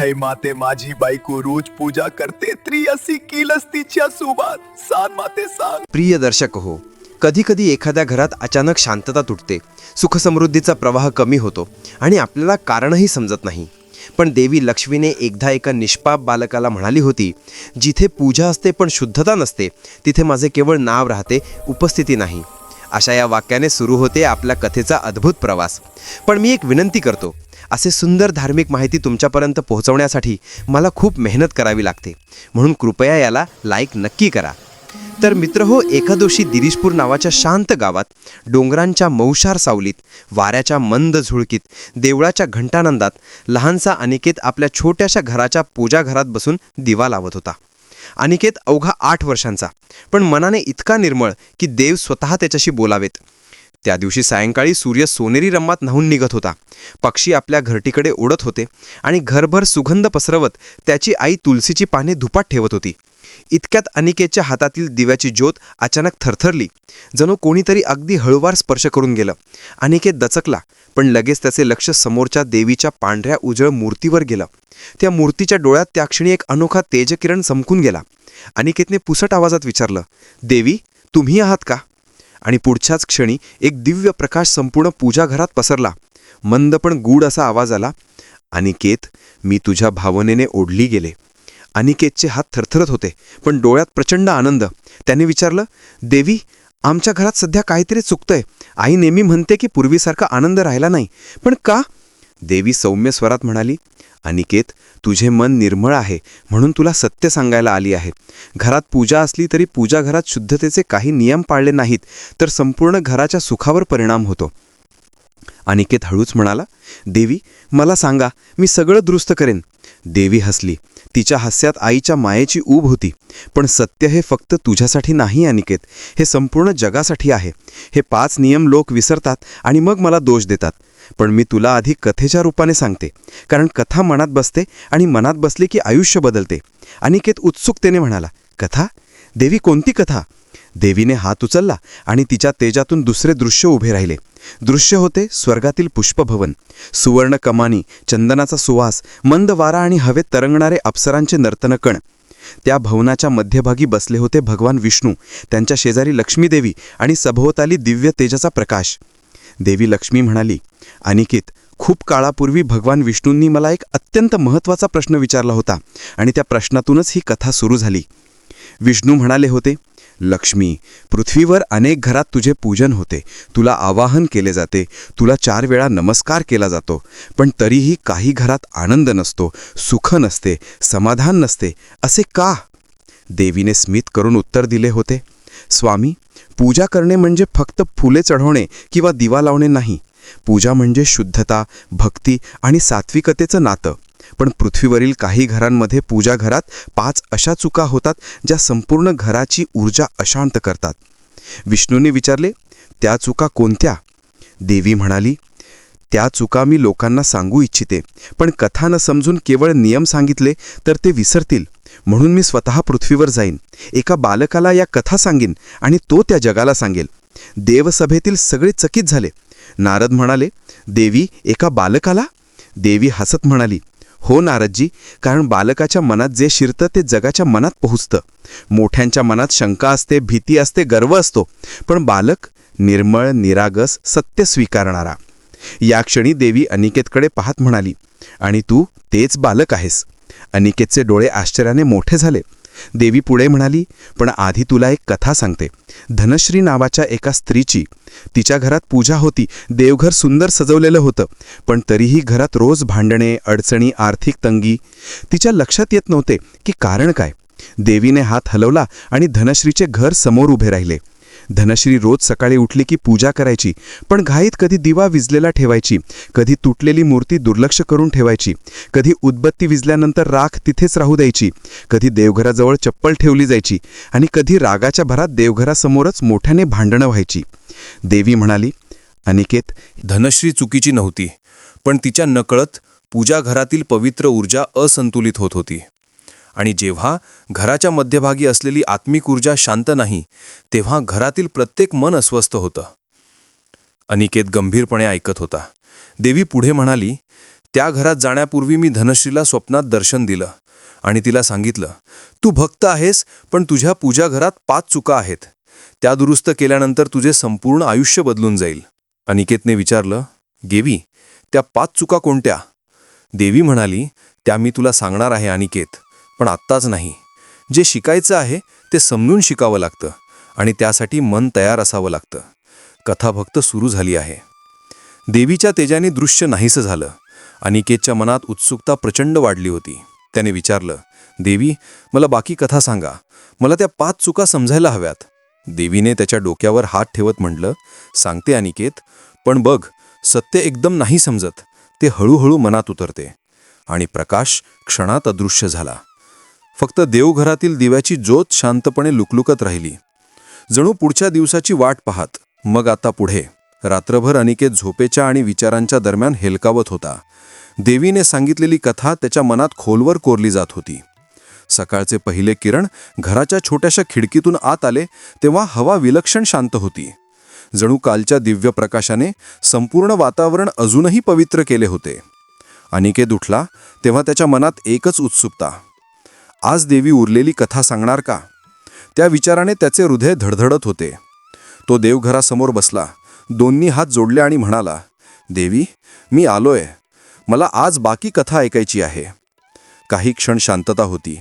है माते माझी बायको रोज पूजा करते. त्रियासी किलस तिच्या सोबत सांग माते सांग प्रिय दर्शक हो कधी कधी एखाद्या घरात अचानक शांतता तुटते. सुखसमृद्धीचा प्रवाह कमी होतो आणि आपल्याला कारणही समजत नाही. पण देवी लक्ष्मीने एकदा एका निष्पाप बालकाला म्हणाली होती जिथे पूजा असते पण शुद्धता नसते तिथे माझे केवळ नाव राहते उपस्थिती नाही. अशा या वाक्याने सुरू होते आपल्या कथेचा अद्भुत प्रवास. पण मी एक विनंती करतो असे सुंदर धार्मिक माहिती तुमच्यापर्यंत पोहोचवण्यासाठी मला खूप मेहनत करावी लागते. म्हणून कृपया याला लाईक नक्की करा. तर मित्र हो एकादोशी दिरीशपूर नावाच्या शांत गावात डोंगरांच्या मौशार सावलीत वाऱ्याच्या मंद झुळकीत देवळाच्या घंटानंदात लहानसा अनिकेत आपल्या छोट्याशा घराच्या पूजाघरात बसून दिवा लावत होता. अनिकेत अवघा आठ वर्षांचा पण मनाने इतका निर्मळ की देव स्वतः त्याच्याशी बोलावेत. त्या दिवशी सायंकाळी सूर्य सोनेरी रंगात न्हावून निघत होता. पक्षी आपल्या घरटीकडे उडत होते आणि घरभर सुगंध पसरवत त्याची आई तुलसीची पाने धुपात ठेवत होती. इतक्यात अनिकेतच्या हातातील दिव्याची ज्योत अचानक थरथरली. जणू कोणीतरी अगदी हळूवार स्पर्श करून गेलं. अनिकेत दचकला पण लगेच त्याचे लक्ष समोरच्या देवीच्या पांढऱ्या उजळ मूर्तीवर गेलं. त्या मूर्तीच्या डोळ्यात त्या क्षणी एक अनोखा तेजकिरण चमकून गेला. अनिकेतने पुसट आवाजात विचारलं देवी तुम्ही आहात का? आणि पुढच्याच क्षणी एक दिव्य प्रकाश संपूर्ण पूजाघरात पसरला. मंद पण गूढ असा आवाज आला अनिकेत मी तुझ्या भावनेने ओढली गेले. अनिकेतचे हात थरथरत होते पण डोळ्यात प्रचंड आनंद. त्याने विचारलं देवी आमच्या घरात सध्या काहीतरी चुकतंय. आई नेहमी म्हणते की पूर्वीसारखा आनंद राहिला नाही. पण का? देवी सौम्य स्वरात म्हणाली अनिकेत तुझे मन निर्मळ आहे म्हणून तुला सत्य सांगायला आली आहे. घरात पूजा असली तरी पूजा घरात शुद्धतेचे काही नियम पाळले नाहीत तर संपूर्ण घराच्या सुखावर परिणाम होतो. अनिकेत हळूच म्हणाला देवी मला सांगा मी सगळं दुरुस्त करेन. देवी हसली. तिच्या हास्यात आईच्या मायेची ऊब होती. पण सत्य हे फक्त तुझ्यासाठी नाही अनिकेत. हे संपूर्ण जगासाठी आहे. हे पाच नियम लोक विसरतात आणि मग मला दोष देतात. पण मी तुला आधी कथेच्या रूपाने सांगते. कारण कथा मनात बसते आणि मनात बसली की आयुष्य बदलते. अनिकेत उत्सुकतेने म्हणाला कथा? देवी कोणती कथा? देवीने हात उचलला आणि तिच्या तेजातून दुसरे दृश्य उभे राहिले. दृश्य होते स्वर्गातील पुष्पभवन. सुवर्ण कमानी चंदनाचा सुवास मंद वारा आणि हवेत तरंगणारे अप्सरांचे नर्तनकण त्या भवनाच्या मध्यभागी बसले होते भगवान विष्णू त्यांच्या शेजारी लक्ष्मीदेवी आणि सभोवताली दिव्य तेजाचा प्रकाश. देवी लक्ष्मी म्हणाली अनिकेत खूप काळापूर्वी भगवान विष्णूंनी मला एक अत्यंत महत्त्वाचा प्रश्न विचारला होता आणि त्या प्रश्नातूनच ही कथा सुरू झाली. विष्णू म्हणाले होते लक्ष्मी पृथ्वीवर अनेक घरात तुझे पूजन होते. तुला आवाहन केले जाते. तुला चार वेळा नमस्कार केला जातो. पण तरीही काही घरात आनंद नसतो सुख नसते समाधान नसते. असे का? देवीने स्मित करून उत्तर दिले होते स्वामी पूजा करणे म्हणजे फक्त फुले चढवणे किंवा दिवा लावणे नाही. पूजा म्हणजे शुद्धता भक्ती आणि सात्विकतेचं नातं. पण पृथ्वीवरील काही घरांमध्ये पूजा घरात पाच अशा चुका होतात ज्या संपूर्ण घराची ऊर्जा अशांत करतात. विष्णूने विचारले त्या चुका कोणत्या? देवी म्हणाली त्या चुका मी लोकांना सांगू इच्छिते. पण कथा न समजून केवळ नियम सांगितले तर ते विसरतील. म्हणून मी स्वतः पृथ्वीवर जाईन. एका बालकाला या कथा सांगेन आणि तो त्या जगाला सांगेल. देवसभेतील सगळे चकित झाले. नारद म्हणाले देवी एका बालकाला? देवी हसत म्हणाली हो नारदजी कारण बालकाच्या मनात जे शिरतं ते जगाच्या मनात पोहोचतं. मोठ्यांच्या मनात शंका असते भीती असते गर्व असतो. पण बालक निर्मळ निरागस सत्य स्वीकारणारा. या क्षणी देवी अनिकेतकडे पाहत म्हणाली आणि तू तेच बालक आहेस. अनिकेतचे डोळे आश्चर्याने मोठे झाले. देवी पुढे म्हणाली पण आधी तुला एक कथा सांगते. धनश्री नावाच्या एका स्त्रीची. तिच्या घरात पूजा होती. देवघर सुंदर सजवलेलं होतं. पण तरीही घरात रोज भांडणे अडचणी आर्थिक तंगी. तिच्या लक्षात येत नव्हते की कारण काय. देवीने हात हलवला आणि धनश्रीचे घर समोर उभे राहिले. धनश्री रोज सकाळी उठली की पूजा करायची पण घाईत कधी दिवा विजलेला ठेवायची कधी तुटलेली मूर्ती दुर्लक्ष करून ठेवायची कधी उदबत्ती विजल्यानंतर राख तिथेच राहू द्यायची कधी देवघराजवळ चप्पल ठेवली जायची आणि कधी रागाच्या भरात देवघरासमोरच मोठ्याने भांडणं व्हायची. देवी म्हणाली अनिकेत धनश्री चुकीची नव्हती पण तिच्या नकळत पूजा घरातील पवित्र ऊर्जा असंतुलित होत होती. आणि जेव्हा घराच्या मध्यभागी असलेली आत्मिक ऊर्जा शांत नाही तेव्हा घरातील प्रत्येक मन अस्वस्थ होतं. अनिकेत गंभीरपणे ऐकत होता. देवी पुढे म्हणाली त्या घरात जाण्यापूर्वी मी धनश्रीला स्वप्नात दर्शन दिलं आणि तिला सांगितलं तू भक्त आहेस पण तुझ्या पूजा घरात पाच चुका आहेत. त्या दुरुस्त केल्यानंतर तुझे संपूर्ण आयुष्य बदलून जाईल. अनिकेतने विचारलं गेवी त्या पाच चुका कोणत्या? देवी म्हणाली त्या मी तुला सांगणार आहे अनिकेत. पण आत्ताच नाही. जे शिकायचं आहे ते समजून शिकावं लागतं आणि त्यासाठी मन तयार असावं लागतं. कथा फक्त सुरू झाली आहे. देवीच्या तेजाने दृश्य नाहीसं झालं. अनिकेतच्या मनात उत्सुकता प्रचंड वाढली होती. त्याने विचारलं देवी मला बाकी कथा सांगा. मला त्या पाच चुका समजायला हव्यात. देवीने त्याच्या डोक्यावर हात ठेवत म्हटलं सांगते अनिकेत पण बघ सत्य एकदम नाही समजत. ते हळूहळू मनात उतरते. आणि प्रकाश क्षणात अदृश्य झाला. फक्त देवघरातील दिव्याची ज्योत शांतपणे लुकलुकत राहिली. जणू पुढच्या दिवसाची वाट पाहत मग आता पुढे. रात्रभर अनिकेत झोपेच्या आणि विचारांच्या दरम्यान हेलकावत होता. देवीने सांगितलेली कथा त्याच्या मनात खोलवर कोरली जात होती. सकाळचे पहिले किरण घराच्या छोट्याशा खिडकीतून आत आले तेव्हा हवा विलक्षण शांत होती. जणू कालच्या दिव्य प्रकाशाने संपूर्ण वातावरण अजूनही पवित्र केले होते. अनिकेत उठला तेव्हा त्याच्या मनात एकच उत्सुकता. आज देवी उरलेली कथा सांगणार का? त्या विचाराने त्याचे हृदय धडधडत होते. तो देवघरासमोर बसला. दोन्ही हात जोडले आणि म्हणाला देवी मी आलोय. मला आज बाकी कथा ऐकायची आहे. काही क्षण शांतता होती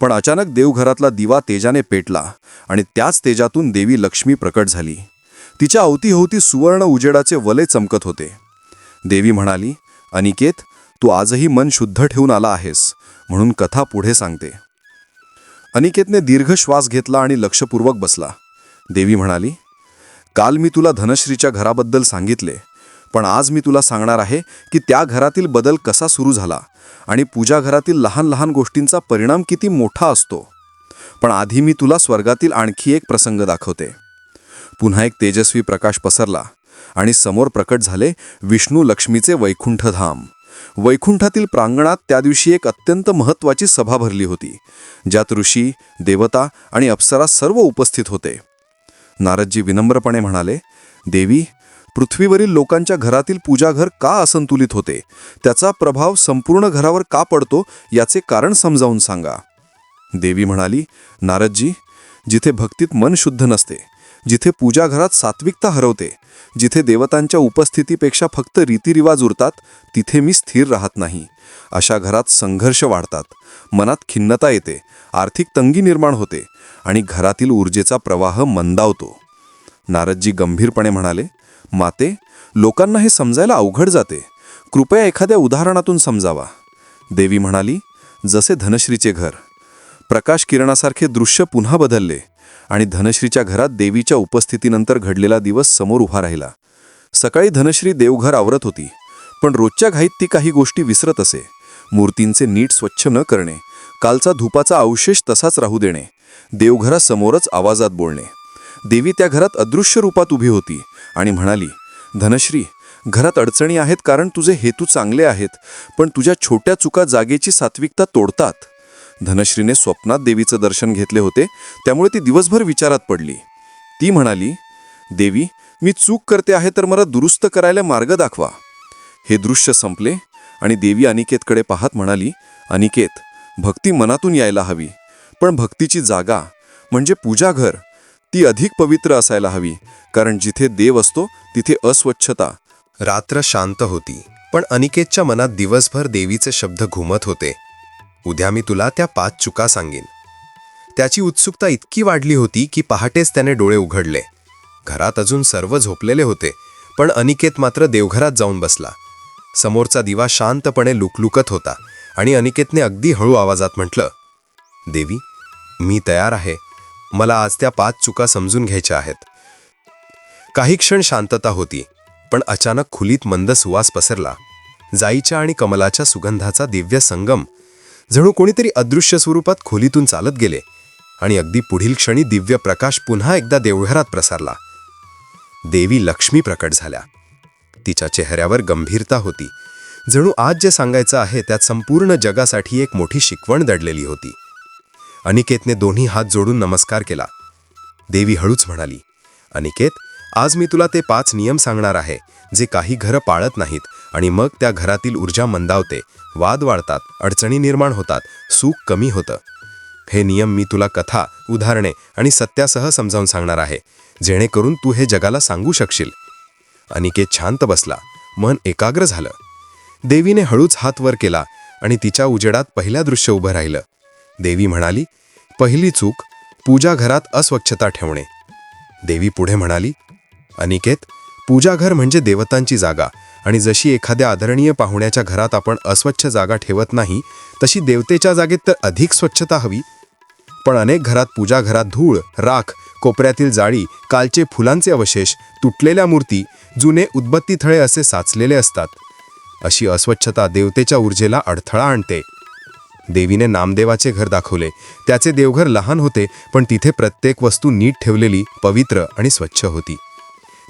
पण अचानक देवघरातला दिवा तेजाने पेटला आणि त्याच तेजातून देवी लक्ष्मी प्रकट झाली. तिच्या अवतीभोवती सुवर्ण उजेडाचे वले चमकत होते. देवी म्हणाली अनिकेत तू आजही मन शुद्ध ठेवून आला आहेस. म्हणून कथा पुढे सांगते. अनिकेतने दीर्घ श्वास घेतला आणि लक्षपूर्वक बसला. देवी म्हणाली काल मी तुला धनश्रीच्या घराबद्दल सांगितले पण आज मी तुला सांगणार आहे की त्या घरातील बदल कसा सुरू झाला आणि पूजा घरातील लहान लहान गोष्टींचा परिणाम किती मोठा असतो. पण आधी मी तुला स्वर्गातील आणखी एक प्रसंग दाखवते. पुन्हा एक तेजस्वी प्रकाश पसरला आणि समोर प्रकट झाले विष्णू लक्ष्मीचे वैकुंठधाम. वैकुंठातील प्रांगणात त्या दिवशी एक अत्यंत महत्त्वाची सभा भरली होती ज्यात ऋषी देवता आणि अप्सरा सर्व उपस्थित होते. नारदजी विनम्रपणे म्हणाले देवी पृथ्वीवरील लोकांच्या घरातील पूजाघर का असंतुलित होते? त्याचा प्रभाव संपूर्ण घरावर का पडतो याचे कारण समजावून सांगा. देवी म्हणाली नारदजी जिथे भक्तीत मन शुद्ध नसते जिथे पूजा घरात सात्विकता हरवते जिथे देवतांच्या उपस्थितीपेक्षा फक्त रीतिरिवाज उरतात तिथे मी स्थिर राहत नाही. अशा घरात संघर्ष वाढतात. मनात खिन्नता येते आर्थिक तंगी निर्माण होते आणि घरातील ऊर्जेचा प्रवाह मंदावतो. नारदजी गंभीरपणे म्हणाले माते लोकांना हे समजायला अवघड जाते. कृपया एखाद्या उदाहरणातून समजावा. देवी म्हणाली जसे धनश्रीचे घर. प्रकाश किरणासारखे दृश्य पुन्हा बदलले. आणि धनश्रीच्या घरात देवीच्या उपस्थितीनंतर घडलेला दिवस समोर उभा राहिला. सकाळी धनश्री देवघर आवरत होती पण रोजच्या घाईत ती काही गोष्टी विसरत असे. मूर्तींचे नीट स्वच्छ न करणे कालचा धुपाचा अवशेष तसाच राहू देणे देवघरासमोरच आवाजात बोलणे. देवी त्या घरात अदृश्य रूपात उभी होती आणि म्हणाली धनश्री घरात अडचणी आहेत कारण तुझे हेतू चांगले आहेत पण तुझ्या छोट्या चुका जागेची सात्विकता तोडतात. धनश्रीने स्वप्नात देवीचं दर्शन घेतले होते त्यामुळे ती दिवसभर विचारात पडली. ती म्हणाली देवी मी चूक करते आहे तर मला दुरुस्त करायला मार्ग दाखवा. हे दृश्य संपले आणि देवी अनिकेतकडे पाहत म्हणाली अनिकेत भक्ती मनातून यायला हवी पण भक्तीची जागा म्हणजे पूजाघर ती अधिक पवित्र असायला हवी कारण जिथे देव असतो तिथे अस्वच्छता. रात्र शांत होती पण अनिकेतच्या मनात दिवसभर देवीचे शब्द घुमत होते. उद्या मी तुला त्या पाच चुका सांगेन. त्याची उत्सुकता इतकी वाढली होती की पहाटेच त्याने डोळे उघडले. घरात अजून सर्व झोपलेले होते पण अनिकेत मात्र देवघरात जाऊन बसला. समोरचा दिवा शांतपणे लुकलुकत होता आणि अनिकेतने अगदी हळू आवाजात म्हटलं देवी मी तयार आहे. मला आज त्या पाच चुका समजून घ्यायच्या आहेत. काही क्षण शांतता होती पण अचानक खुलीत मंद सुवास पसरला. जाईच्या आणि कमलाच्या सुगंधाचा दिव्य संगम जणू कोणीतरी अदृश्य स्वरूपात खोलीतून चालत गेले आणि अगदी पुढील क्षणी दिव्य प्रकाश पुन्हा एकदा देवघरात प्रसारला. देवी लक्ष्मी प्रकट झाल्या. तिच्या चेहऱ्यावर गंभीरता होती. जणू आज जे सांगायचं आहे त्यात संपूर्ण जगासाठी एक मोठी शिकवण दडलेली होती. अनिकेतने दोन्ही हात जोडून नमस्कार केला. देवी हळूच म्हणाली अनिकेत आज मी तुला ते पाच नियम सांगणार आहे जे काही घरं पाळत नाहीत. आणि मग त्या घरातील ऊर्जा मंदावते. वाद वाढतात अडचणी निर्माण होतात सुख कमी होतं. हे नियम मी तुला कथा उदाहरणे आणि सत्यासह समजावून सांगणार आहे. जेणेकरून तू हे जगाला सांगू शकशील. अनिकेत शांत बसला. मन एकाग्र झालं. देवीने हळूच हात वर केला आणि तिच्या उजेडात पहिल्या दृश्य उभं राहिलं. देवी म्हणाली पहिली चूक पूजा घरात अस्वच्छता ठेवणे. देवी पुढे म्हणाली अनिकेत पूजाघर म्हणजे देवतांची जागा. आणि जशी एखाद्या आदरणीय पाहुण्याच्या घरात आपण अस्वच्छ जागा ठेवत नाही तशी देवतेच्या जागेत तर अधिक स्वच्छता हवी. पण अनेक घरात पूजा घरात धूळ राख कोपऱ्यातील जाळी कालचे फुलांचे अवशेष तुटलेल्या मूर्ती जुने उद्बत्ती थळे असे साचलेले असतात. अशी अस्वच्छता देवतेच्या ऊर्जेला अडथळा आणते. देवीने नामदेवाचे घर दाखवले. त्याचे देवघर लहान होते पण तिथे प्रत्येक वस्तू नीट ठेवलेली पवित्र आणि स्वच्छ होती.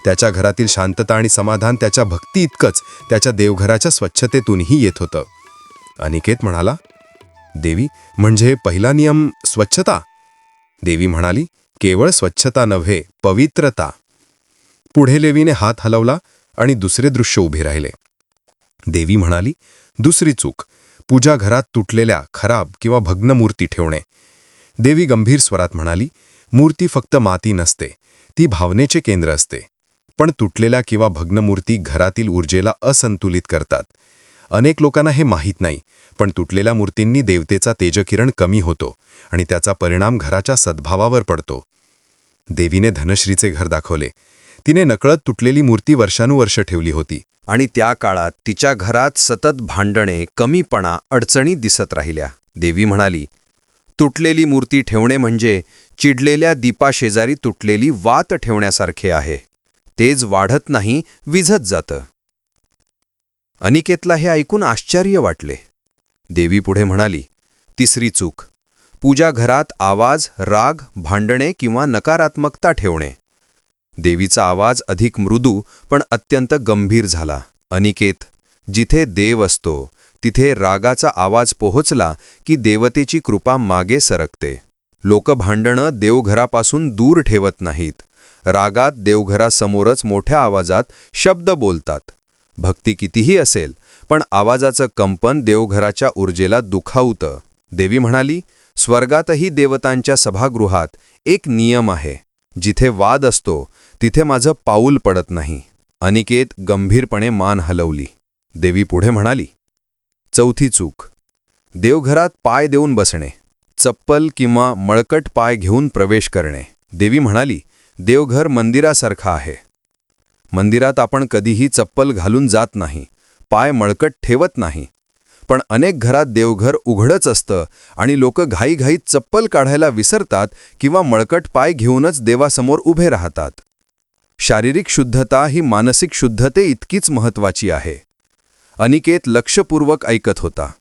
त्याच्या घरातील शांतता आणि समाधान त्याच्या भक्ती इतकंच त्याच्या देवघराच्या स्वच्छतेतूनही येत होतं. अनिकेत म्हणाला देवी म्हणजे पहिला नियम स्वच्छता? देवी म्हणाली केवळ स्वच्छता नव्हे पवित्रता. पुढे लेवीने हात हलवला आणि दुसरे दृश्य उभे राहिले. देवी म्हणाली दुसरी चूक पूजा घरात तुटलेल्या खराब किंवा भग्न मूर्ती ठेवणे. देवी गंभीर स्वरात म्हणाली मूर्ती फक्त माती नसते ती भावनेचे केंद्र असते. पण तुटलेल्या किंवा भग्न मूर्ती घरातील ऊर्जेला असंतुलित करतात. अनेक लोकांना हे माहीत नाही पण तुटलेल्या मूर्तींनी देवतेचा तेजकिरण कमी होतो आणि त्याचा परिणाम घराच्या सद्भावावर पडतो. देवीने धनश्रीचे घर दाखवले. तिने नकळत तुटलेली मूर्ती वर्षानुवर्ष ठेवली होती आणि त्या काळात तिच्या घरात सतत भांडणे कमीपणा अडचणी दिसत राहिल्या. देवी म्हणाली तुटलेली मूर्ती ठेवणे म्हणजे चिडलेल्या दीपाशेजारी तुटलेली वात ठेवण्यासारखे आहे. तेज वाढत नाही विझत जातं. अनिकेतला हे ऐकून आश्चर्य वाटले. देवी पुढे म्हणाली तिसरी चूक. पूजा घरात आवाज राग भांडणे किंवा नकारात्मकता ठेवणे. देवीचा आवाज अधिक मृदू पण अत्यंत गंभीर झाला. अनिकेत जिथे देव असतो तिथे रागाचा आवाज पोहोचला की देवतेची कृपा मागे सरकते. लोक भांडणं देवघरापासून दूर ठेवत नाहीत. रागात देवघरासमोरच मोठ्या आवाजात शब्द बोलतात. भक्ती कितीही असेल पण आवाजाचं कंपन देवघराच्या ऊर्जेला दुखावतं. देवी म्हणाली स्वर्गातही देवतांच्या सभागृहात एक नियम आहे. जिथे वाद असतो तिथे माझं पाऊल पडत नाही. अनिकेत गंभीरपणे मान हलवली. देवी पुढे म्हणाली चौथी चूक. देवघरात पाय देऊन बसणे. चप्पल किंवा मळकट पाय घेऊन प्रवेश करणे. देवी म्हणाली देवघर मंदिरासारखं आहे. मंदिरात आपण कधीही चप्पल घालून जात नाही पाय मळकट ठेवत नाही. पण अनेक घरात देवघर उघडच असतं आणि लोक घाईघाईत चप्पल काढायला विसरतात किंवा मळकट पाय घेऊनच देवासमोर उभे राहतात. शारीरिक शुद्धता ही मानसिक शुद्धते इतकीच महत्वाची आहे. अनिकेत लक्षपूर्वक ऐकत होता.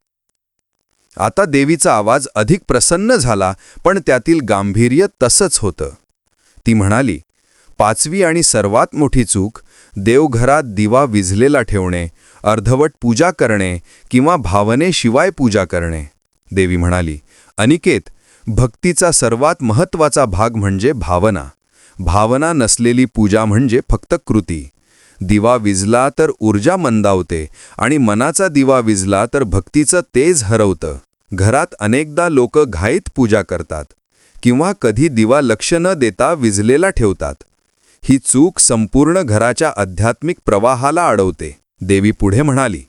आता देवीचा आवाज अधिक प्रसन्न झाला पण त्यातील गांभीर्य तसंच होतं. ती म्हणाली पाचवी आणि सर्वात मोठी चूक देवघरात दिवा विझलेला ठेवणे अर्धवट पूजा करणे किंवा भावनेशिवाय पूजा करणे. देवी म्हणाली अनिकेत भक्तीचा सर्वात महत्त्वाचा भाग म्हणजे भावना. भावना नसलेली पूजा म्हणजे फक्त कृती. दिवा विजला तर ऊर्जा मंदावते आणि मनाचा दिवा विजला तर भक्तीचं तेज हरवतं. घरात अनेकदा लोक घाईत पूजा करतात. किंवा कधी दिवा लक्ष न देता विजलेला ठेवतात. ही चूक संपूर्ण घराच्या आध्यात्मिक प्रवाहाला अडवते देवी पुढे म्हणाली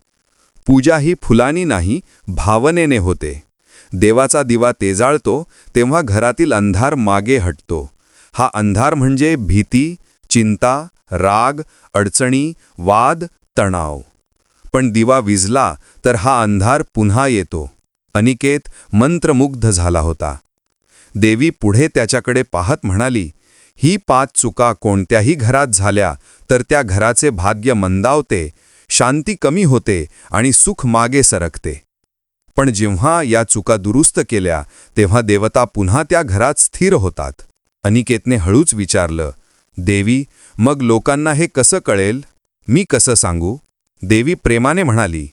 पूजा ही फुलानी नाही भावनेने होते. देवाचा दिवा तेजाळतो तेव्हा घरातील अंधार मागे हटतो. हा अंधार म्हणजे भीती चिंता राग अडचणी वाद तणाव. पण दिवा विजला तर हा अंधार पुन्हा येतो. अनिकेत मंत्रमुग्ध झाला होता. देवी पुढे त्याच्याकडे पाहत म्हणाली ही पाच चुका कोणत्याही घरात झाल्या तर त्या घराचे भाग्य मंदावते शांती कमी होते आणि सुख मागे सरकते. पण जेव्हा या चुका दुरुस्त केल्या तेव्हा देवता पुन्हा त्या घरात स्थिर होतात. अनिकेतने हळूच विचारलं देवी मग लोकांना हे कसं कळेल? मी कसं सांगू? देवी प्रेमाने म्हणाली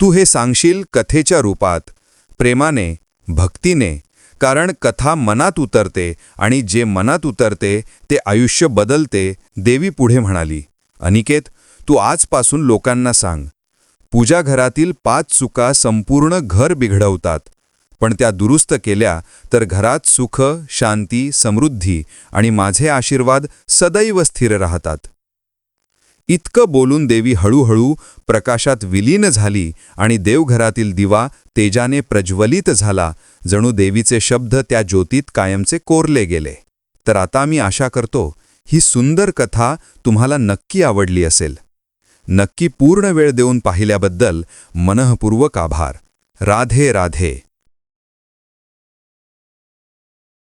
तू हे सांगशील कथेच्या रूपात. प्रेमाने भक्तीने कारण कथा मनात उतरते आणि जे मनात उतरते ते आयुष्य बदलते देवी पुढे म्हणाली. अनिकेत तू आजपासून लोकांना सांग. पूजा घरातील पाच चुका संपूर्ण घर बिघडवतात. पण त्या दुरुस्त केल्या तर घरात सुख शांती समृद्धी आणि माझे आशीर्वाद सदैव स्थिर राहतात. इतकं बोलून देवी हळूहळू प्रकाशात विलीन झाली आणि देवघरातील दिवा तेजाने प्रज्वलित झाला जणू देवीचे शब्द त्या ज्योतीत कायमचे कोरले गेले. तर आता मी आशा करतो ही सुंदर कथा तुम्हाला नक्की आवडली असेल. नक्की पूर्ण वेळ देऊन पाहिल्याबद्दल मनःपूर्वक आभार. राधे राधे.